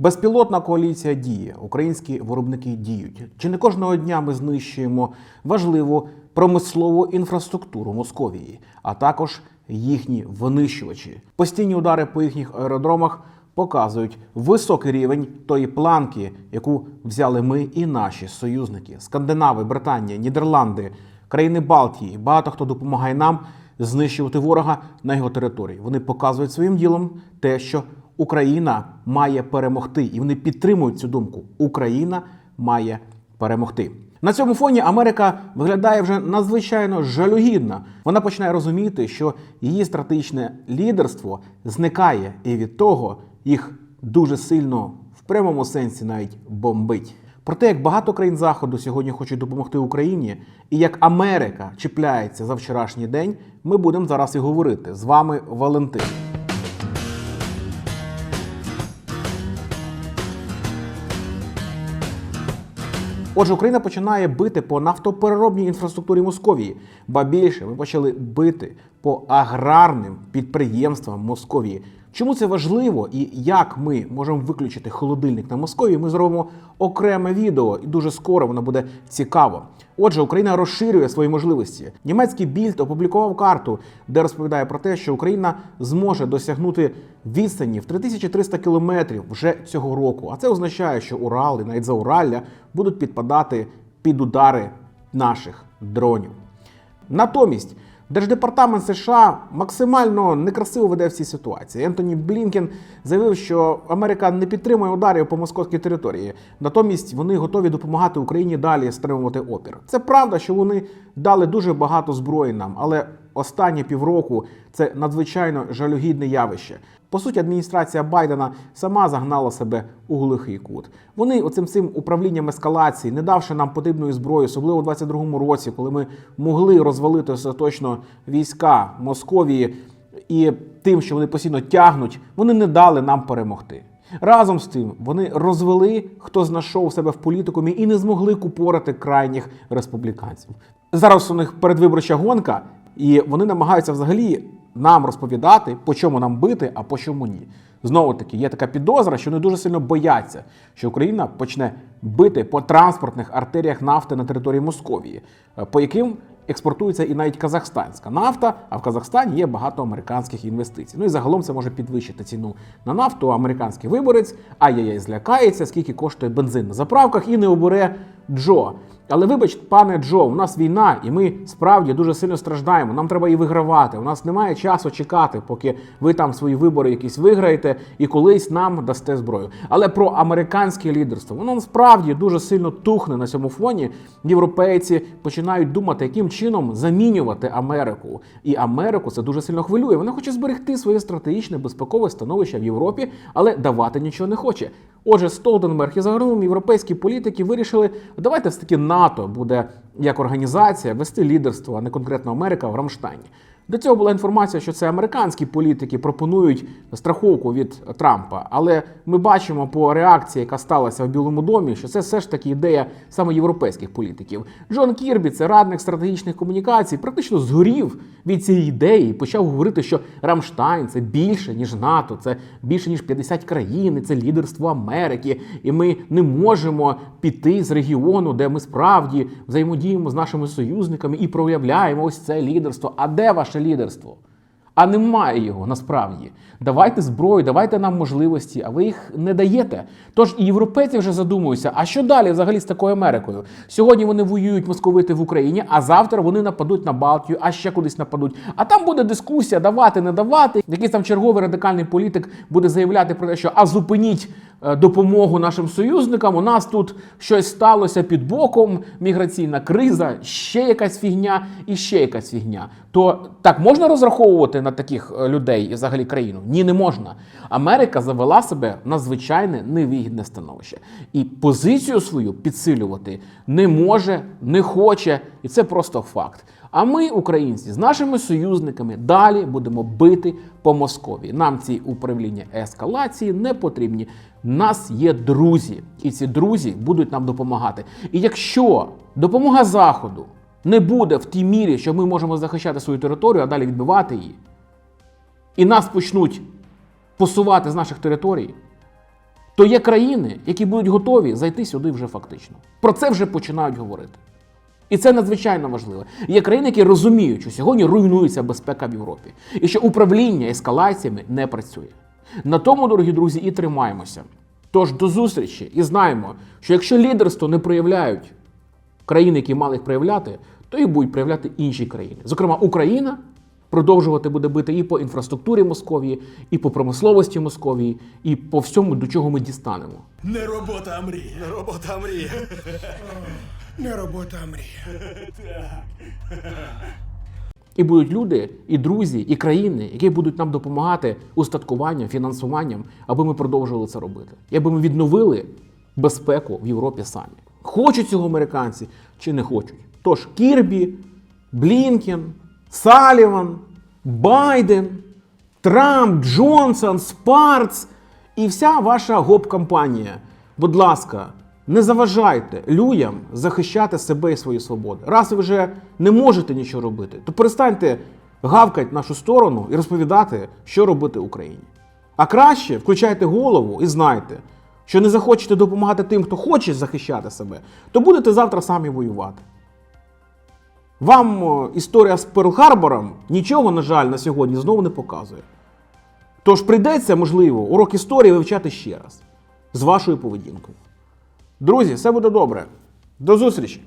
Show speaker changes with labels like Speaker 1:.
Speaker 1: Безпілотна коаліція діє, українські виробники діють. Чи не кожного дня ми знищуємо важливу промислову інфраструктуру Московії, а також їхні винищувачі? Постійні удари по їхніх аеродромах показують високий рівень тої планки, яку взяли ми і наші союзники: Скандинави, Британія, Нідерланди, країни Балтії. Багато хто допомагає нам знищувати ворога на його території. Вони показують своїм ділом те, що Україна має перемогти, і вони підтримують цю думку. Україна має перемогти. На цьому фоні Америка виглядає вже надзвичайно жалюгідно. Вона починає розуміти, що її стратегічне лідерство зникає, і від того їх дуже сильно в прямому сенсі навіть бомбить. Про те, як багато країн Заходу сьогодні хочуть допомогти Україні, і як Америка чіпляється за вчорашній день, ми будемо зараз і говорити. З вами Валентин. Отже, Україна починає бити по нафтопереробній інфраструктурі Московії, ба більше ми почали бити по аграрним підприємствам Московії. Чому це важливо і як ми можемо виключити холодильник на Московії? Ми зробимо окреме відео, і дуже скоро воно буде цікаво. Отже, Україна розширює свої можливості. Німецький більд опублікував карту, де розповідає про те, що Україна зможе досягнути відстані в 3300 кілометрів вже цього року. А це означає, що Урал і навіть Зауралля будуть підпадати під удари наших дронів. Натомість Держдепартамент США максимально некрасиво веде в цій ситуації. Ентоні Блінкен заявив, що Америка не підтримує ударів по московській території. Натомість вони готові допомагати Україні далі стримувати опір. Це правда, що вони дали дуже багато зброї нам, але останні півроку це надзвичайно жалюгідне явище. По суті, адміністрація Байдена сама загнала себе у глухий кут. Вони оцим цим управлінням ескалації, не давши нам потрібної зброї, особливо у 22-му році, коли ми могли розвалити остаточно війська Московії, і тим, що вони постійно тягнуть, вони не дали нам перемогти. Разом з тим вони розвели, хто знайшов себе в політикумі і не змогли купорити крайніх республіканців. Зараз у них передвиборча гонка, і вони намагаються взагалі нам розповідати, по чому нам бити, а по чому ні. Знову таки, є така підозра, що вони дуже сильно бояться, що Україна почне бити по транспортних артеріях нафти на території Московії, е, по яким експортується і навіть казахстанська нафта, а в Казахстані є багато американських інвестицій. Ну і загалом це може підвищити ціну на нафту. Американський виборець ай-яй-яй злякається, скільки коштує бензин на заправках і не обере Джо. Але вибач, пане Джо, у нас війна, і ми справді дуже сильно страждаємо. Нам треба її вигравати. У нас немає часу чекати, поки ви там свої вибори якісь виграєте і колись нам дасте зброю. Але про американське лідерство воно насправді дуже сильно тухне на цьому фоні. Європейці починають думати, яким чином замінювати Америку. І Америку це дуже сильно хвилює. Вона хоче зберегти своє стратегічне безпекове становище в Європі, але давати нічого не хоче. Отже, Столтенберг і загалом європейські політики вирішили, давайте все таки НАТО буде як організація вести лідерство, а не конкретно Америка в Рамштайні. До цього була інформація, що це американські політики пропонують страховку від Трампа. Але ми бачимо по реакції, яка сталася в Білому домі, що це все ж таки ідея саме європейських політиків. Джон Кірбі, це радник стратегічних комунікацій, практично згорів від цієї ідеї і почав говорити, що Рамштайн це більше ніж НАТО, це більше ніж 50 країн, це лідерство Америки. І ми не можемо піти з регіону, де ми справді взаємодіємо з нашими союзниками і проявляємо ось це лідерство. А де ваше лідерство? А немає його насправді. Давайте зброю, давайте нам можливості, а ви їх не даєте. Тож і європейці вже задумуються, а що далі взагалі з такою Америкою? Сьогодні вони воюють московити в Україні, а завтра вони нападуть на Балтію, а ще кудись нападуть. А там буде дискусія, давати, не давати. Якийсь там черговий радикальний політик буде заявляти про те, що а зупиніть допомогу нашим союзникам. У нас тут щось сталося під боком, міграційна криза, ще якась фігня і ще якась фігня. То так можна розраховувати на таких е, людей і взагалі країну? Ні, не можна. Америка завела себе в надзвичайне невигідне становище. І позицію свою підсилювати не може, не хоче, і це просто факт. А ми, українці, з нашими союзниками далі будемо бити по Московії. Нам ці управління ескалації не потрібні. Нас є друзі, і ці друзі будуть нам допомагати. І якщо допомога Заходу не буде в тій мірі, що ми можемо захищати свою територію, а далі відбивати її, і нас почнуть посувати з наших територій, то є країни, які будуть готові зайти сюди вже фактично. Про це вже починають говорити. І це надзвичайно важливо. Є країни, які розуміють, що сьогодні руйнується безпека в Європі, і що управління ескалаціями не працює. На тому, дорогі друзі, і тримаємося. Тож до зустрічі і знаємо, що якщо лідерство не проявляють країни, які мали їх проявляти, то їх будуть проявляти інші країни. Зокрема, Україна продовжувати буде бити і по інфраструктурі Московії, і по промисловості Московії, і по всьому, до чого ми дістанемо.
Speaker 2: Не робота, а мрія.
Speaker 3: Не робота, а мрія.
Speaker 2: Не робота, а мрія.
Speaker 1: І будуть люди, і друзі, і країни, які будуть нам допомагати устаткуванням, фінансуванням, аби ми продовжували це робити. І аби ми відновили безпеку в Європі самі. Хочуть цього американці чи не хочуть. Тож Кірбі, Блінкен, Саліван, Байден, Трамп, Джонсон, Спарц і вся ваша гоп-кампанія. Будь ласка, не заважайте людям захищати себе і свої свободи. Раз ви вже не можете нічого робити, то перестаньте гавкати нашу сторону і розповідати, що робити Україні. А краще включайте голову і знайте, що не захочете допомагати тим, хто хоче захищати себе, то будете завтра самі воювати. Вам історія з Перл-Харбором нічого, на жаль, на сьогодні знову не показує. Тож прийдеться, можливо, урок історії вивчати ще раз з вашою поведінкою. Друзі, все буде добре. До зустрічі!